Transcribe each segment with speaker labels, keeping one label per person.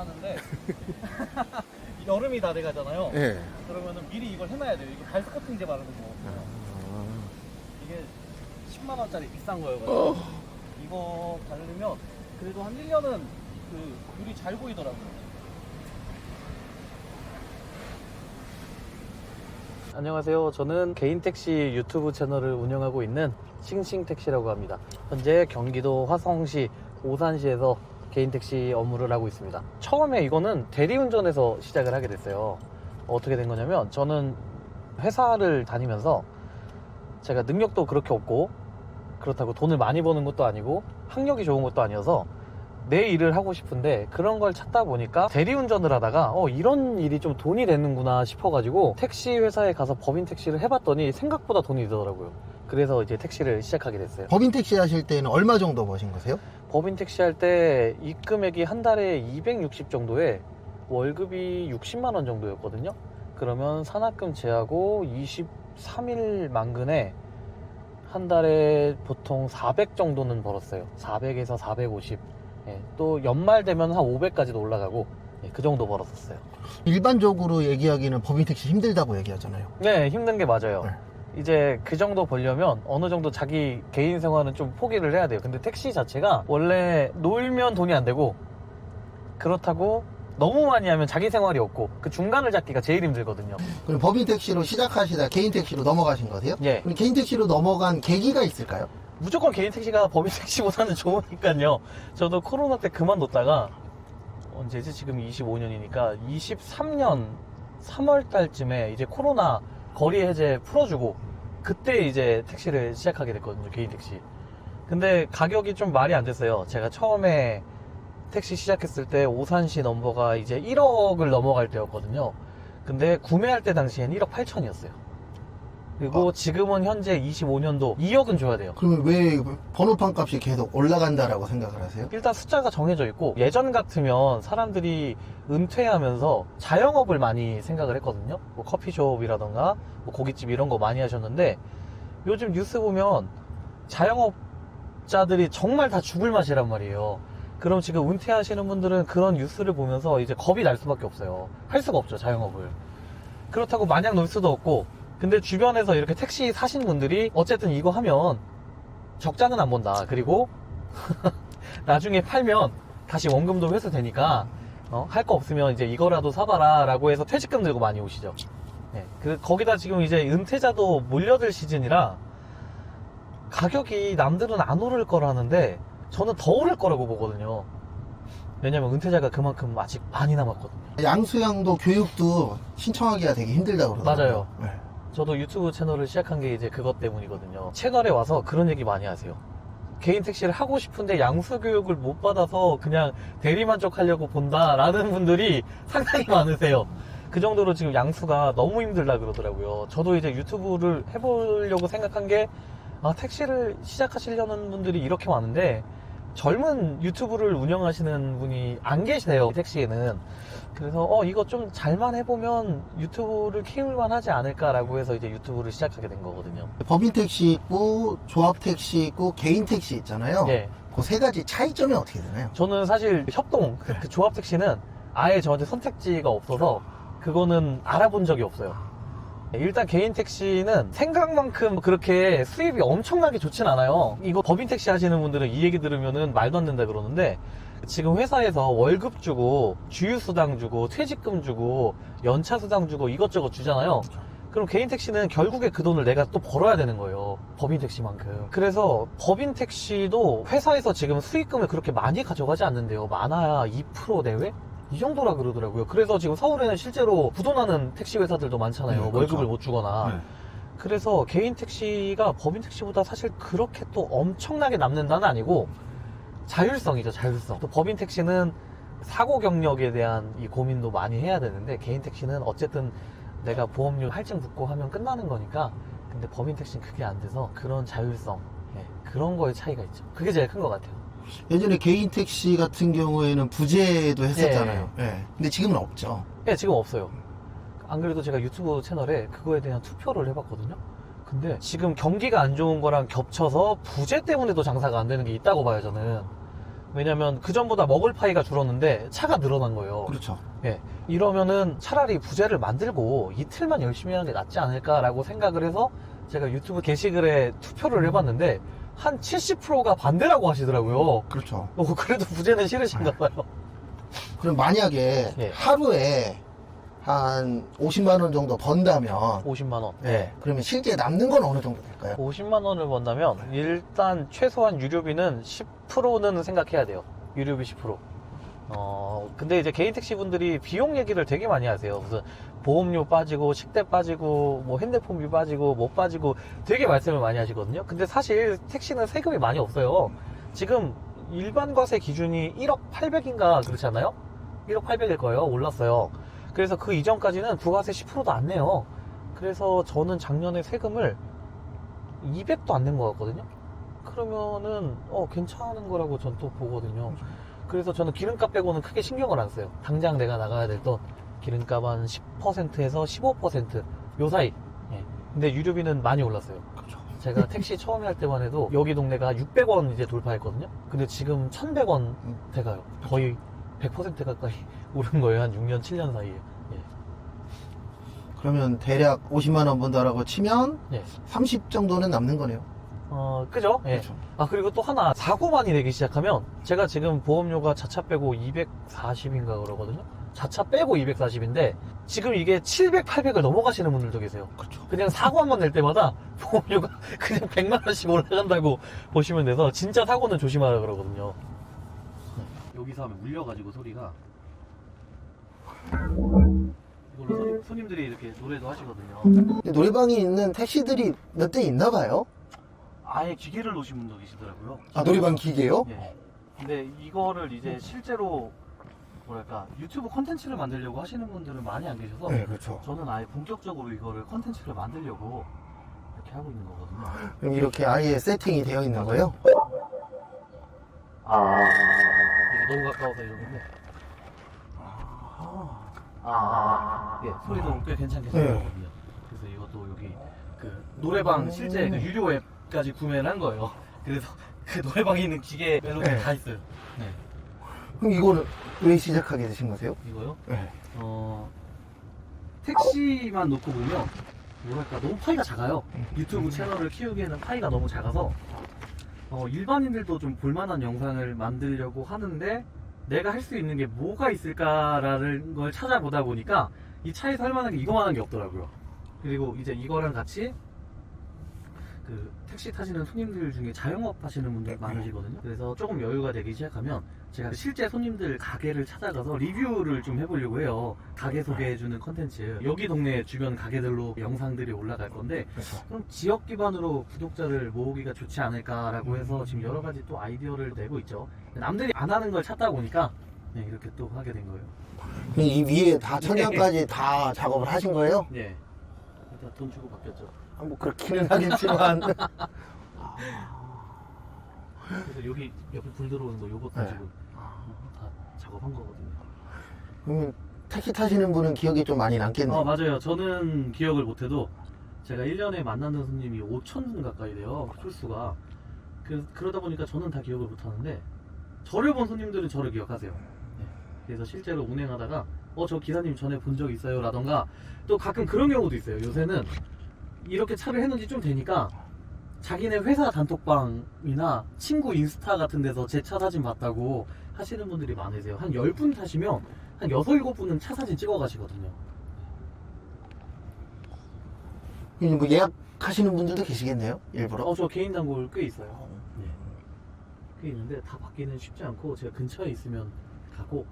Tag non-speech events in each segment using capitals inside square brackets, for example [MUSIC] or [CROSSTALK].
Speaker 1: 하는데 [LAUGHS] 여름이 다 돼가잖아요.
Speaker 2: 예.
Speaker 1: 그러면은 미리 이걸 해놔야 돼요. 이거 발스 코팅제 바르는 거. 이게 10만 원짜리 비싼 거예요.
Speaker 2: 어.
Speaker 1: 이거 바르면 그래도 한 1년은 그 귤이 잘 보이더라고요. 안녕하세요. 저는 개인 택시 유튜브 채널을 운영하고 있는 싱싱 택시라고 합니다. 현재 경기도 화성시 오산시에서 개인 택시 업무를 하고 있습니다. 처음에 이거는 대리운전에서 시작을 하게 됐어요. 어떻게 된 거냐면 저는 회사를 다니면서 제가 능력도 그렇게 없고 그렇다고 돈을 많이 버는 것도 아니고 학력이 좋은 것도 아니어서 내 일을 하고 싶은데 그런 걸 찾다 보니까 대리운전을 하다가 어 이런 일이 좀 돈이 되는구나 싶어가지고 택시 회사에 가서 법인 택시를 해봤더니 생각보다 돈이 들더라고요. 그래서 이제 택시를 시작하게 됐어요.
Speaker 2: 법인 택시 하실 때는 얼마 정도 버신 거세요?
Speaker 1: 법인 택시 할 때 입금액이 한 달에 260 정도에 월급이 60만 원 정도였거든요. 그러면 산학금 제하고 23일 만근에 한 달에 보통 400 정도는 벌었어요. 400에서 450. 예, 또 연말 되면 한 500까지도 올라가고 예, 그 정도 벌었었어요.
Speaker 2: 일반적으로 얘기하기는 법인 택시 힘들다고 얘기하잖아요.
Speaker 1: 네, 힘든 게 맞아요.
Speaker 2: 네.
Speaker 1: 이제 그 정도 벌려면 어느 정도 자기 개인 생활은 좀 포기를 해야 돼요. 근데 택시 자체가 원래 놀면 돈이 안 되고 그렇다고 너무 많이 하면 자기 생활이 없고 그 중간을 잡기가 제일 힘들거든요.
Speaker 2: 그럼 법인 택시로 시작하시다 개인 택시로 넘어가신 거세요?
Speaker 1: 예.
Speaker 2: 그럼 개인 택시로 넘어간 계기가 있을까요?
Speaker 1: 무조건 개인 택시가 [LAUGHS] 법인 택시보다는 좋으니까요. 저도 코로나 때 그만뒀다가 언제지 지금 25년이니까 23년 3월 달쯤에 이제 코로나 거리 해제 풀어주고 그때 이제 택시를 시작하게 됐거든요. 개인 택시. 근데 가격이 좀 말이 안 됐어요. 제가 처음에 택시 시작했을 때 오산시 넘버가 이제 1억을 넘어갈 때였거든요. 근데 구매할 때 당시엔 1억 8천이었어요. 그리고 지금은 현재 25년도 2억은 줘야 돼요.
Speaker 2: 그러면 왜 번호판 값이 계속 올라간다라고 생각을 하세요?
Speaker 1: 일단 숫자가 정해져 있고 예전 같으면 사람들이 은퇴하면서 자영업을 많이 생각을 했거든요. 뭐 커피숍이라던가 뭐 고깃집 이런 거 많이 하셨는데 요즘 뉴스 보면 자영업자들이 정말 다 죽을 맛이란 말이에요. 그럼 지금 은퇴하시는 분들은 그런 뉴스를 보면서 이제 겁이 날 수밖에 없어요. 할 수가 없죠, 자영업을. 그렇다고 마냥 놀 수도 없고 근데 주변에서 이렇게 택시 사신 분들이 어쨌든 이거 하면 적자는 안 본다. 그리고 [LAUGHS] 나중에 팔면 다시 원금도 회수되니까 어, 할 거 없으면 이제 이거라도 사봐라 라고 해서 퇴직금 들고 많이 오시죠. 네, 그 거기다 지금 이제 은퇴자도 몰려들 시즌이라 가격이 남들은 안 오를 거라는데 저는 더 오를 거라고 보거든요. 왜냐면 은퇴자가 그만큼 아직 많이 남았거든요.
Speaker 2: 양수양도 교육도 신청하기가 되게 힘들다고 그러더라고요. 네.
Speaker 1: 저도 유튜브 채널을 시작한 게 이제 그것 때문이거든요. 채널에 와서 그런 얘기 많이 하세요. 개인 택시를 하고 싶은데 양수 교육을 못 받아서 그냥 대리만족 하려고 본다라는 분들이 상당히 많으세요. 그 정도로 지금 양수가 너무 힘들다 그러더라고요. 저도 이제 유튜브를 해보려고 생각한 게 아, 택시를 시작하시려는 분들이 이렇게 많은데 젊은 유튜브를 운영하시는 분이 안 계세요 택시에는. 그래서 어 이거 좀 잘만 해보면 유튜브를 키울만 하지 않을까라고 해서 이제 유튜브를 시작하게 된 거거든요.
Speaker 2: 법인 택시 있고 조합 택시 있고 개인 택시 있잖아요.
Speaker 1: 예.
Speaker 2: 그세 가지 차이점이 어떻게 되나요?
Speaker 1: 저는 사실 협동 그, 그 조합 택시는 아예 저한테 선택지가 없어서 그거는 알아본 적이 없어요 일단 개인 택시는 생각만큼 그렇게 수입이 엄청나게 좋진 않아요. 이거 법인 택시 하시는 분들은 이 얘기 들으면은 말도 안 된다 그러는데 지금 회사에서 월급 주고 주유수당 주고 퇴직금 주고 연차수당 주고 이것저것 주잖아요. 그럼 개인 택시는 결국에 그 돈을 내가 또 벌어야 되는 거예요. 법인 택시만큼. 그래서 법인 택시도 회사에서 지금 수익금을 그렇게 많이 가져가지 않는데요. 많아야 2% 내외? 이 정도라 그러더라고요. 그래서 지금 서울에는 실제로 부도나는 택시 회사들도 많잖아요.
Speaker 2: 네, 그렇죠.
Speaker 1: 월급을 못 주거나.
Speaker 2: 네.
Speaker 1: 그래서 개인 택시가 법인 택시보다 사실 그렇게 또 엄청나게 남는다는 아니고 자율성이죠, 자율성. 또 법인 택시는 사고 경력에 대한 이 고민도 많이 해야 되는데 개인 택시는 어쨌든 내가 보험료 할증 붙고 하면 끝나는 거니까 근데 법인 택시는 그게 안 돼서 그런 자율성 예, 그런 거에 차이가 있죠. 그게 제일 큰 것 같아요.
Speaker 2: 예전에 개인 택시 같은 경우에는 부재도 했었잖아요. 예. 근데 지금은 없죠.
Speaker 1: 예, 지금 없어요. 안 그래도 제가 유튜브 채널에 그거에 대한 투표를 해봤거든요. 근데 지금 경기가 안 좋은 거랑 겹쳐서 부재 때문에도 장사가 안 되는 게 있다고 봐요, 저는. 왜냐면 그 전보다 먹을 파이가 줄었는데 차가 늘어난 거예요.
Speaker 2: 그렇죠.
Speaker 1: 예, 이러면은 차라리 부재를 만들고 이틀만 열심히 하는 게 낫지 않을까라고 생각을 해서 제가 유튜브 게시글에 투표를 해봤는데 한 70%가 반대라고 하시더라고요.
Speaker 2: 그렇죠.
Speaker 1: 어, 그래도 부재는 싫으신가 봐요.
Speaker 2: 그럼 만약에
Speaker 1: 예.
Speaker 2: 하루에 한 50만 원 정도 번다면
Speaker 1: 50만 원.
Speaker 2: 네. 그러면 실제 남는 건 어느 정도 될까요?
Speaker 1: 50만 원을 번다면 일단 최소한 유료비는 10%는 생각해야 돼요. 유료비 10%. 어, 근데 이제 개인 택시 분들이 비용 얘기를 되게 많이 하세요. 무슨 보험료 빠지고, 식대 빠지고, 뭐 핸드폰비 빠지고, 뭐 빠지고 되게 말씀을 많이 하시거든요. 근데 사실 택시는 세금이 많이 없어요. 지금 일반 과세 기준이 1억 800인가 그렇지 않나요? 1억 800일 거예요. 올랐어요. 그래서 그 이전까지는 부가세 10%도 안 내요. 그래서 저는 작년에 세금을 200도 안 낸 것 같거든요. 그러면은 어 괜찮은 거라고 전 또 보거든요. 그래서 저는 기름값 빼고는 크게 신경을 안 써요. 당장 내가 나가야 될 돈 기름값 한 10%에서 15%요 사이. 예. 근데 유류비는 많이 올랐어요.
Speaker 2: 그렇죠.
Speaker 1: 제가 택시 처음에 할 때만 해도 여기 동네가 600원 이제 돌파했거든요. 근데 지금 1100원 돼가요. 거의 100% 가까이 [LAUGHS] 오른 거예요. 한 6년, 7년 사이에. 예.
Speaker 2: 그러면 대략 50만 원 번다라고 치면
Speaker 1: 예.
Speaker 2: 30 정도는 남는 거네요.
Speaker 1: 어, 그죠? 예.
Speaker 2: 그렇죠.
Speaker 1: 아 그리고 또 하나 사고 많이 내기 시작하면 제가 지금 보험료가 자차 빼고 240인가 그러거든요 자차 빼고 240인데 지금 이게 700, 800을 넘어가시는 분들도 계세요
Speaker 2: 그렇죠.
Speaker 1: 그냥 사고 한 번 낼 때마다 [LAUGHS] 보험료가 그냥 100만 원씩 올라간다고 보시면 돼서 진짜 사고는 조심하라 그러거든요 여기서 하면 울려가지고 소리가 이걸로 손님, 손님들이 이렇게 노래도 하시거든요
Speaker 2: 노래방이 있는 택시들이 몇 대 있나 봐요.
Speaker 1: 아예 기계를 놓으신 분도 계시더라고요
Speaker 2: 아, 노래방 기계요?
Speaker 1: 예. 근데 이거를 이제 실제로 뭐랄까 유튜브 컨텐츠를 만들려고 하시는 분들은 많이 안 계셔서
Speaker 2: 네, 그렇죠.
Speaker 1: 저는 아예 본격적으로 이거를 컨텐츠를 만들려고 이렇게 하고 있는 거거든요.
Speaker 2: 그럼 이렇게 아예 세팅이 되어 있는 거예요?
Speaker 1: 아 이게 너무 가까워서 이러는데 아, 예 소리도 꽤 괜찮게
Speaker 2: 네.
Speaker 1: 들리거든요. 그래서 이것도 여기 그 노래방 실제 그 유료 앱 까지 구매를 한 거예요. [LAUGHS] 그래서 그 노래방에 있는 기계 멜로디
Speaker 2: 네.
Speaker 1: 다 있어요. 네
Speaker 2: 그럼 이거는 왜 시작하게 되신 거세요?
Speaker 1: 이거요.
Speaker 2: 네.
Speaker 1: 어, 택시만 놓고 보면 뭐랄까 너무 파이가 작아요. 유튜브 채널을 키우기에는 파이가 너무 작아서 어, 일반인들도 좀 볼만한 영상을 만들려고 하는데 내가 할 수 있는 게 뭐가 있을까라는 걸 찾아보다 보니까 이 차에서 할 만한 게 이거만한 게 없더라고요. 그리고 이제 이거랑 같이 그 택시 타시는 손님들 중에 자영업 하시는 분들 많으시거든요. 그래서 조금 여유가 되기 시작하면 제가 실제 손님들 가게를 찾아가서 리뷰를 좀 해보려고 해요. 가게 소개해주는 컨텐츠. 여기 동네 주변 가게들로 영상들이 올라갈 건데
Speaker 2: 그렇죠.
Speaker 1: 그럼 지역 기반으로 구독자를 모으기가 좋지 않을까라고 해서 지금 여러 가지 또 아이디어를 내고 있죠. 남들이 안 하는 걸 찾다 보니까 네, 이렇게 또 하게 된 거예요.
Speaker 2: 이 위에 다 천장까지 다 작업을 하신 거예요?
Speaker 1: 네. 일단 돈 주고 바뀌었죠.
Speaker 2: 아, 뭐 그렇기는 하겠지만 [LAUGHS]
Speaker 1: 그래서 여기 옆에 불 들어오는 거 요것도
Speaker 2: 네.
Speaker 1: 지금 다 작업한 거거든요.
Speaker 2: 그러면 택시 타시는 분은 기억이 좀 많이 남겠네요.
Speaker 1: 어, 맞아요. 저는 기억을 못해도 제가 1년에 만나는 손님이 5천 가까이 돼요. 출수가. 그, 그러다 보니까 저는 다 기억을 못하는데 저를 본 손님들은 저를 기억하세요. 네. 그래서 실제로 운행하다가 어, 저 기사님 전에 본 적 있어요. 라던가 또 가끔 그런 경우도 있어요. 요새는 이렇게 차를 해놓은 지좀 되니까 자기네 회사 단톡방이나 친구 인스타 같은 데서 제 차 사진 봤다고 하시는 분들이 많으세요. 한 10분 타시면 한 6, 7분은 차 사진 찍어 가시거든요.
Speaker 2: 이제 뭐 예약하시는 분들도 계시겠네요, 일부러.
Speaker 1: 어, 저 개인 단골 꽤 있어요. 네. 꽤 있는데 다 받기는 쉽지 않고 제가 근처에 있으면 가고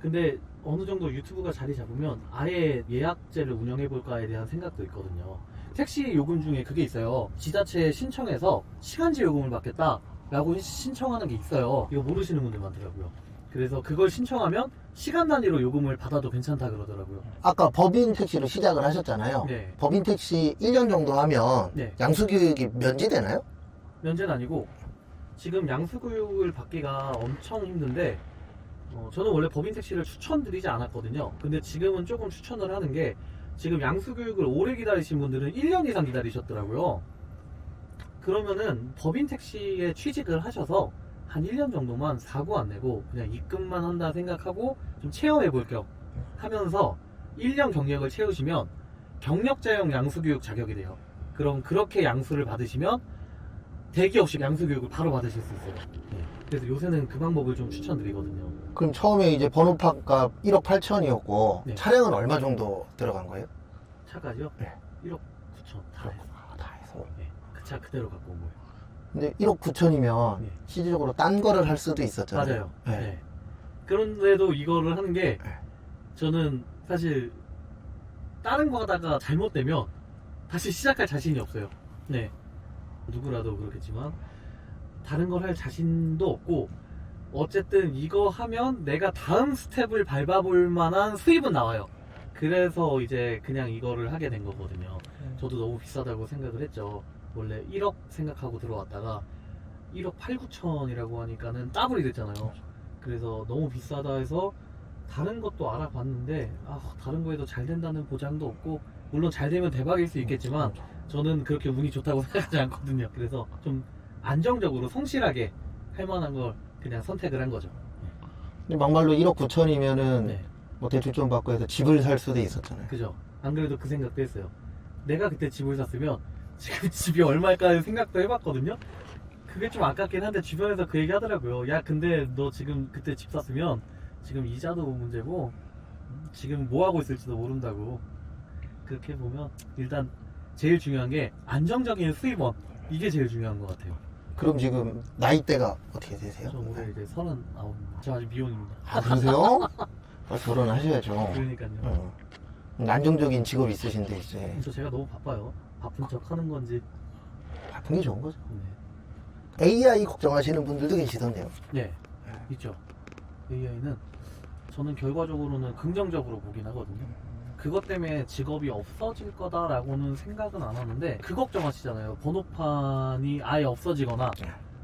Speaker 1: 근데 어느 정도 유튜브가 자리 잡으면 아예 예약제를 운영해 볼까에 대한 생각도 있거든요. 택시 요금 중에 그게 있어요. 지자체에 신청해서 시간제 요금을 받겠다 라고 신청하는 게 있어요. 이거 모르시는 분들 많더라고요. 그래서 그걸 신청하면 시간 단위로 요금을 받아도 괜찮다 그러더라고요.
Speaker 2: 아까 법인 택시로 시작을 하셨잖아요.
Speaker 1: 네.
Speaker 2: 법인 택시 1년 정도 하면
Speaker 1: 네.
Speaker 2: 양수교육이 면제되나요?
Speaker 1: 면제는 아니고 지금 양수교육을 받기가 엄청 힘든데 어, 저는 원래 법인 택시를 추천드리지 않았거든요. 근데 지금은 조금 추천을 하는 게 지금 양수교육을 오래 기다리신 분들은 1년 이상 기다리셨더라고요. 그러면은 법인 택시에 취직을 하셔서 한 1년 정도만 사고 안 내고 그냥 입금만 한다 생각하고 좀 체험해 볼 겸 하면서 1년 경력을 채우시면 경력자용 양수교육 자격이 돼요. 그럼 그렇게 양수를 받으시면 대기 없이 양수 교육을 바로 받으실 수 있어요. 네. 그래서 요새는 그 방법을 좀 추천드리거든요.
Speaker 2: 그럼 처음에 이제 번호판 값 1억 8천이었고
Speaker 1: 네.
Speaker 2: 차량은 얼마 정도 들어간 거예요?
Speaker 1: 차까지요?
Speaker 2: 네.
Speaker 1: 1억 9천 다 해서.
Speaker 2: 아, 다 해서.
Speaker 1: 네. 그 차 그대로 갖고 온 거예요.
Speaker 2: 근데 1억 9천이면
Speaker 1: 네.
Speaker 2: 실질적으로 딴 거를 할 수도 있었잖아요.
Speaker 1: 맞아요.
Speaker 2: 네.
Speaker 1: 네. 그런데도 이거를 하는 게
Speaker 2: 네.
Speaker 1: 저는 사실 다른 거 하다가 잘못되면 다시 시작할 자신이 없어요. 네. 누구라도 그렇겠지만 다른 걸 할 자신도 없고 어쨌든 이거 하면 내가 다음 스텝을 밟아볼 만한 수입은 나와요. 그래서 이제 그냥 이거를 하게 된 거거든요. 저도 너무 비싸다고 생각을 했죠. 원래 1억 생각하고 들어왔다가 1억 8, 9천이라고 하니까는 더블이 됐잖아요. 그래서 너무 비싸다 해서 다른 것도 알아봤는데 아, 다른 거에도 잘 된다는 보장도 없고 물론 잘 되면 대박일 수 있겠지만 저는 그렇게 운이 좋다고 [LAUGHS] 생각하지 않거든요. 그래서 좀 안정적으로 성실하게 할 만한 걸 그냥 선택을 한 거죠.
Speaker 2: 근데 막말로 1억 9천이면은
Speaker 1: 네.
Speaker 2: 뭐 대출 좀 받고 해서 집을 살 수도 있었잖아요.
Speaker 1: 그죠? 안 그래도 그 생각도 했어요. 내가 그때 집을 샀으면 [LAUGHS] 지금 집이 얼마일까 생각도 해봤거든요. 그게 좀 아깝긴 한데 주변에서 그 얘기 하더라고요. 야, 근데 너 지금 그때 집 샀으면 지금 이자도 문제고 지금 뭐 하고 있을지도 모른다고. 그렇게 보면 일단 제일 중요한 게 안정적인 수입원 이게 제일 중요한 것 같아요.
Speaker 2: 그럼 지금 나이대가 어떻게 되세요?
Speaker 1: 저 올해 이제 서른 아홉. 저 아직 미혼입니다.
Speaker 2: 아 그러세요? 아, 결혼하셔야죠.
Speaker 1: 그러니까요.
Speaker 2: 어. 안정적인 직업 있으신데 이제
Speaker 1: 그래서 제가 너무 바빠요. 바쁜 척 하는 건지.
Speaker 2: 바쁜 게 좋은 거죠.
Speaker 1: 네.
Speaker 2: AI 걱정하시는 분들도 계시던데요.
Speaker 1: 네, 있죠. AI는 저는 결과적으로는 긍정적으로 보긴 하거든요. 그것 때문에 직업이 없어질 거다라고는 생각은 안 하는데 그 걱정하시잖아요. 번호판이 아예 없어지거나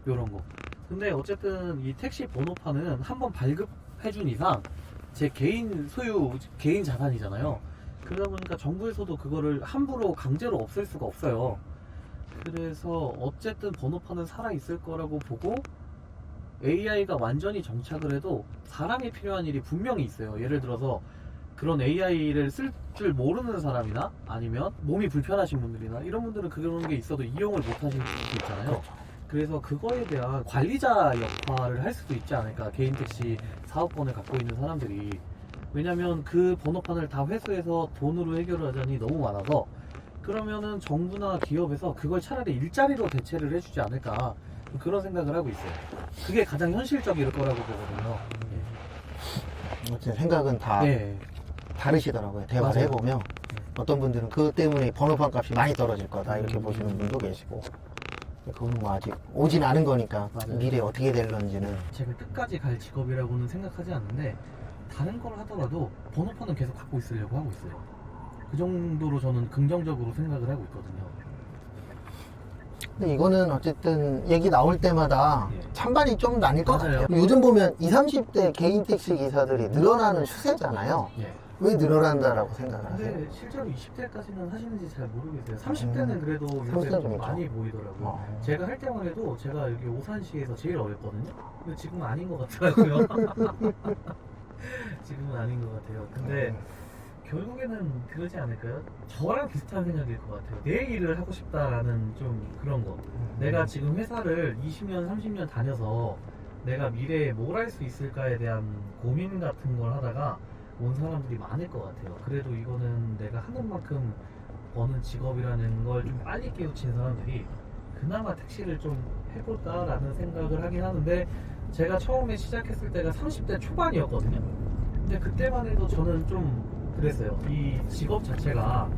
Speaker 1: 이런 거. 근데 어쨌든 이 택시 번호판은 한번 발급해준 이상 제 개인 소유, 개인 자산이잖아요. 그러다 보니까 정부에서도 그거를 함부로 강제로 없앨 수가 없어요. 그래서 어쨌든 번호판은 살아있을 거라고 보고 AI가 완전히 정착을 해도 사람이 필요한 일이 분명히 있어요. 예를 들어서 그런 AI를 쓸 줄 모르는 사람이나 아니면 몸이 불편하신 분들이나 이런 분들은 그런 게 있어도 이용을 못 하실 수 있잖아요. 그래서 그거에 대한 관리자 역할을 할 수도 있지 않을까. 개인 택시 사업권을 갖고 있는 사람들이. 왜냐면 그 번호판을 다 회수해서 돈으로 해결하자니 너무 많아서 그러면은 정부나 기업에서 그걸 차라리 일자리로 대체를 해주지 않을까. 그런 생각을 하고 있어요. 그게 가장 현실적일 거라고 보거든요.
Speaker 2: 어쨌든 생각은 다
Speaker 1: 네.
Speaker 2: 다르시더라고요. 대화를
Speaker 1: 맞아요.
Speaker 2: 해보면 어떤 분들은 그것 때문에 번호판 값이 많이 떨어질 거다 이렇게
Speaker 1: 음.
Speaker 2: 보시는 분도 계시고 그건 뭐 아직 오진 않은 거니까
Speaker 1: 맞아요.
Speaker 2: 미래 어떻게 될런지는
Speaker 1: 제가 끝까지 갈 직업이라고는 생각하지 않는데 다른 걸 하더라도 번호판은 계속 갖고 있으려고 하고 있어요. 그 정도로 저는 긍정적으로 생각을 하고 있거든요.
Speaker 2: 근데 이거는 어쨌든 얘기 나올 때마다
Speaker 1: 예.
Speaker 2: 찬반이 좀 나뉠 것
Speaker 1: 맞아요.
Speaker 2: 같아요. 요즘 보면 20, 30대 개인 택시 기사들이 늘어나는 추세잖아요.
Speaker 1: 예.
Speaker 2: 왜 늘어난다라고 생각을 하세요?
Speaker 1: 근데 실제로 20대까지는 하시는지 잘 모르겠어요. 30대는 그래도 요새
Speaker 2: 30대 좀.
Speaker 1: 많이 보이더라고요.
Speaker 2: 어.
Speaker 1: 제가 할 때만 해도 제가 여기 오산시에서 제일 어렸거든요. 근데 지금은 아닌 것 같더라고요. [LAUGHS] 지금은 아닌 것 같아요. 근데 결국에는 그러지 않을까요? 저랑 비슷한 생각일 것 같아요. 내 일을 하고 싶다라는 좀 그런 거. 내가 지금 회사를 20년, 30년 다녀서 내가 미래에 뭘 할 수 있을까에 대한 고민 같은 걸 하다가 온 사람들이 많을 것 같아요. 그래도 이거는 내가 하는 만큼 버는 직업이라는 걸 좀 빨리 깨우친 사람들이 그나마 택시를 좀 해볼까라는 생각을 하긴 하는데 제가 처음에 시작했을 때가 30대 초반이었거든요. 근데 그때만 해도 저는 좀 그랬어요. 이 직업 자체가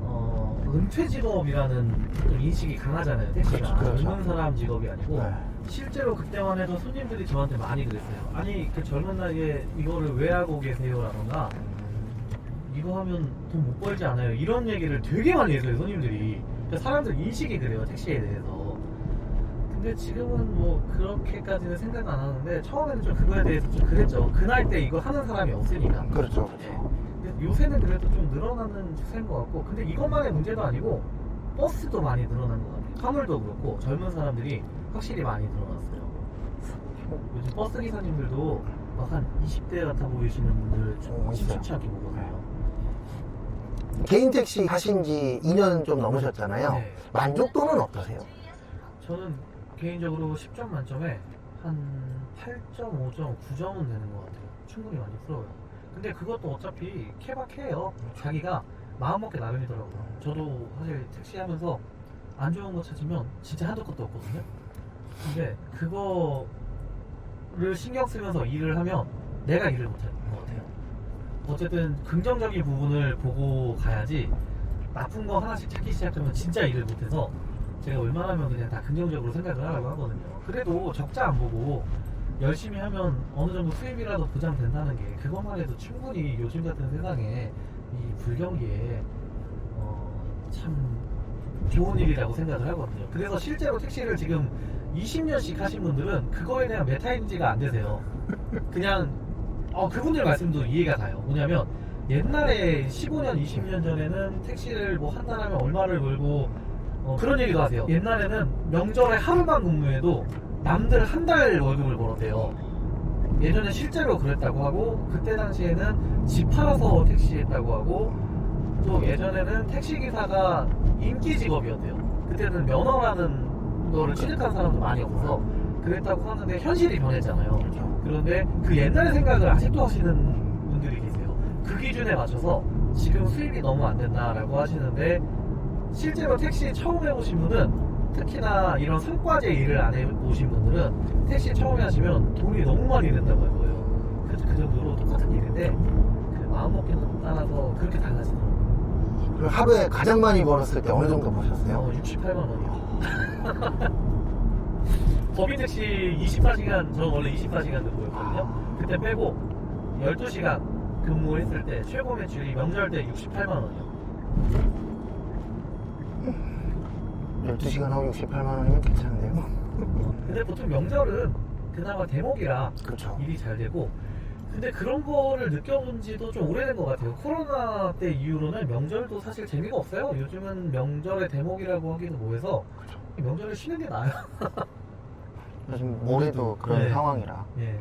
Speaker 1: 어, 은퇴 직업이라는 좀 인식이 강하잖아요. 택시가
Speaker 2: 그렇죠, 그렇죠.
Speaker 1: 젊은 사람 직업이 아니고
Speaker 2: 네.
Speaker 1: 실제로 그때만 해도 손님들이 저한테 많이 그랬어요. 아니 그 젊은 나이에 이거를 왜 하고 계세요라던가 이거 하면 돈 못 벌지 않아요. 이런 얘기를 되게 많이 해서요 손님들이. 그러니까 사람들 인식이 그래요 택시에 대해서. 근데 지금은 뭐 그렇게까지는 생각 안 하는데 처음에는 좀 그거에 대해서 좀 그랬죠. 그 나이 때 이거 하는 사람이 없으니까.
Speaker 2: 그렇죠.
Speaker 1: 예. 근데 요새는 그래도 좀 늘어나는 추세인 것 같고 근데 이것만의 문제도 아니고 버스도 많이 늘어난 것 같아요 화물도 그렇고 젊은 사람들이 확실히 많이 늘어났어요 요즘 버스 기사님들도 막 한 20대 같아 보이시는 분들 좀
Speaker 2: 어, 있어요.
Speaker 1: 심심치 않게 보거든요.
Speaker 2: 개인 택시 하신 지 2년 좀 넘으셨잖아요.
Speaker 1: 네.
Speaker 2: 만족도는 어떠세요?
Speaker 1: 저는 개인적으로 10점 만점에 한 8.5점, 9점은 되는 것 같아요. 충분히 만족스러워요. 근데 그것도 어차피 케바케예요. 자기가 마음먹기 나름이더라고요. 저도 사실 택시 하면서 안 좋은 거 찾으면 진짜 한도 끝도 없거든요. 근데 그거를 신경 쓰면서 일을 하면 내가 일을 못하는 것 같아요. 어쨌든 긍정적인 부분을 보고 가야지 나쁜 거 하나씩 찾기 시작하면 진짜 일을 못해서 제가 웬만하면 그냥 다 긍정적으로 생각을 하라고 하거든요. 그래도 적자 안 보고 열심히 하면 어느 정도 수입이라도 보장된다는 게 그것만 해도 충분히 요즘 같은 세상에 이 불경기에 어, 참 좋은 일이라고 생각을 하거든요. 그래서 실제로 택시를 지금 20년씩 하신 분들은 그거에 대한 메타인지가 안 되세요. 그냥 어, 그분들 말씀도 이해가 가요. 뭐냐면 옛날에 15년, 20년 전에는 택시를 뭐 한다라면 얼마를 벌고 어, 그런 얘기도 하세요. 옛날에는 명절에 하루만 근무해도 남들 한 달 월급을 벌었대요. 예전에 실제로 그랬다고 하고 그때 당시에는 집 팔아서 택시 했다고 하고 또 예전에는 택시 기사가 인기 직업이었대요. 그때는 면허라는 거를 취득한 사람도 많이 없어서 그랬다고 하는데 현실이 변했잖아요. 그런데 그 옛날 생각을 아직도 하시는 분들이 계세요. 그 기준에 맞춰서 지금 수입이 너무 안 된다라고 하시는데 실제로 택시 처음 해보신 분은 특히나 이런 성과제 일을 안 해보신 분들은 택시 처음에 하시면 돈이 너무 많이 든다고 할 거예요. 그, 그 정도로 똑같은 일인데 그 마음먹기는 따라서 그렇게 달라지더라고요.
Speaker 2: 그럼 하루에 가장 많이 벌었을 때 어느 정도 버셨어요?
Speaker 1: 어, 68만 원이요. 법인 택시 24시간, 저 원래 24시간 근무였거든요. 그때 빼고 12시간 근무했을 때 최고 매출이 명절 때 68만 원이요.
Speaker 2: 12시간 하고 68만 원이면 괜찮은데요?
Speaker 1: 근데 보통 명절은 그나마 대목이라
Speaker 2: 그렇죠.
Speaker 1: 일이 잘 되고 근데 그런 거를 느껴본 지도 좀 오래된 것 같아요. 코로나 때 이후로는 명절도 사실 재미가 없어요. 요즘은 명절의 대목이라고 하기도 뭐해서 명절을 쉬는 게 나아요.
Speaker 2: 요즘 모레도 그런
Speaker 1: 네.
Speaker 2: 상황이라.
Speaker 1: 예.